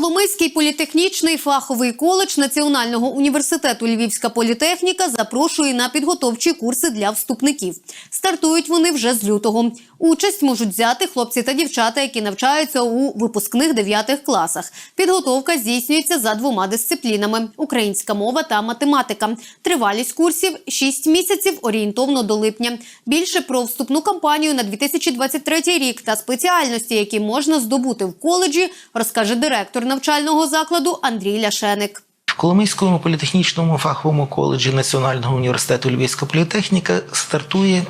Коломийський політехнічний фаховий коледж Національного університету Львівська політехніка запрошує на підготовчі курси для вступників. Стартують вони вже з лютого. Участь можуть взяти хлопці та дівчата, які навчаються у випускних 9 класах. Підготовка здійснюється за двома дисциплінами: українська мова та математика. Тривалість курсів 6 місяців орієнтовно до липня. Більше про вступну кампанію на 2023 рік та спеціальності, які можна здобути в коледжі, розкаже директор навчального закладу Андрій Ляшеник. В Коломийському політехнічному фаховому коледжі Національного університету Львівська політехніка стартує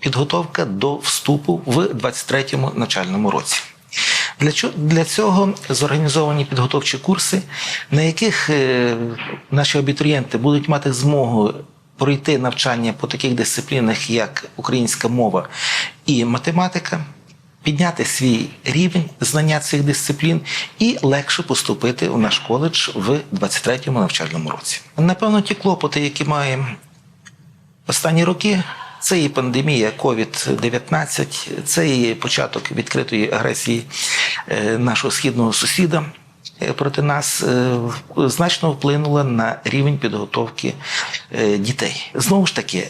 підготовка до вступу в 23-му навчальному році. Для для цього зорганізовані підготовчі курси, на яких е, наші абітурієнти будуть мати змогу пройти навчання по таких дисциплінах, як українська мова і математика, підняти свій рівень знання цих дисциплін і легше поступити у наш коледж в 23-му навчальному році. Напевно, ті клопоти, які маємо останні роки. Це і пандемія COVID-19, це і початок відкритої агресії е, нашого східного сусіда е, проти нас е, значно вплинула на рівень підготовки дітей. Знову ж таки,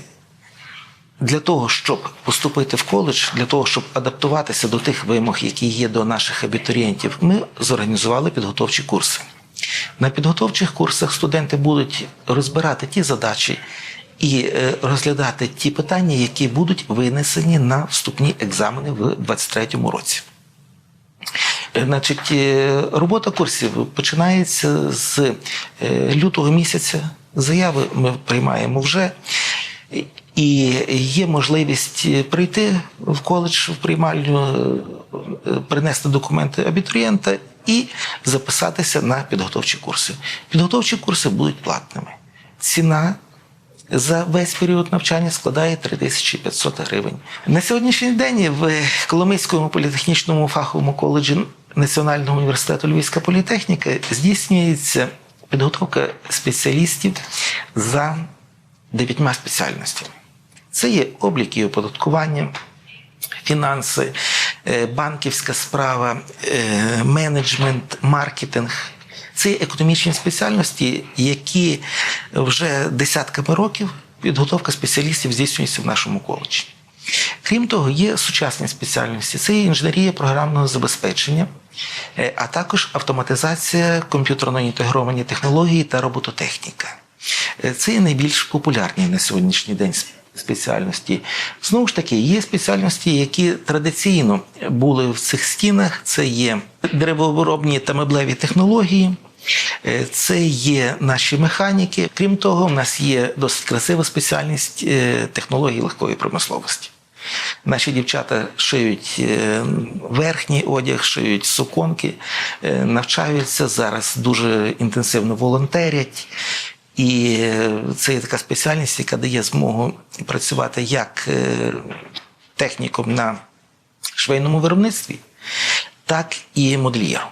для того, щоб поступити в коледж, для того, щоб адаптуватися до тих вимог, які є до наших абітурієнтів, ми зорганізували підготовчі курси. На підготовчих курсах студенти будуть розбирати ті задачі і е, розглядати ті питання, які будуть винесені на вступні екзамени в 2023 році. Е, Значить, е, робота курсів починається з лютого місяця. Заяви ми приймаємо вже. І є можливість прийти в коледж в приймальню, е, принести документи абітурієнта і записатися на підготовчі курси. Підготовчі курси будуть платними. Ціна за весь період навчання складає 3500 гривень. На сьогоднішній день в Коломийському політехнічному фаховому коледжі Національного університету Львівська політехніка здійснюється підготовка спеціалістів за дев'ятьма спеціальностями. Це є облік і оподаткування, фінанси, е, банківська справа, е, менеджмент, маркетинг. Це є економічні спеціальності, які вже десятками років підготовка спеціалістів здійснюється в нашому коледжі. Крім того, є сучасні спеціальності: це інженерія програмного забезпечення, е, а також автоматизація, комп'ютерно інтегровані технології та робототехніка. Це найбільш популярні на сьогоднішній день спеціальності. Знову ж таки, є спеціальності, які традиційно були в цих стінах. Це є деревообробні та меблеві технології. Е, Це є наші механіки. Крім того, в нас є досить красива спеціальність е, технології легкої промисловості. Наші дівчата шиють е, верхній одяг, шиють суконки, навчаються зараз дуже інтенсивно волонтерять. І це є така спеціальність, яка дає змогу працювати як е, техніком на швейному виробництві, так і модельєром.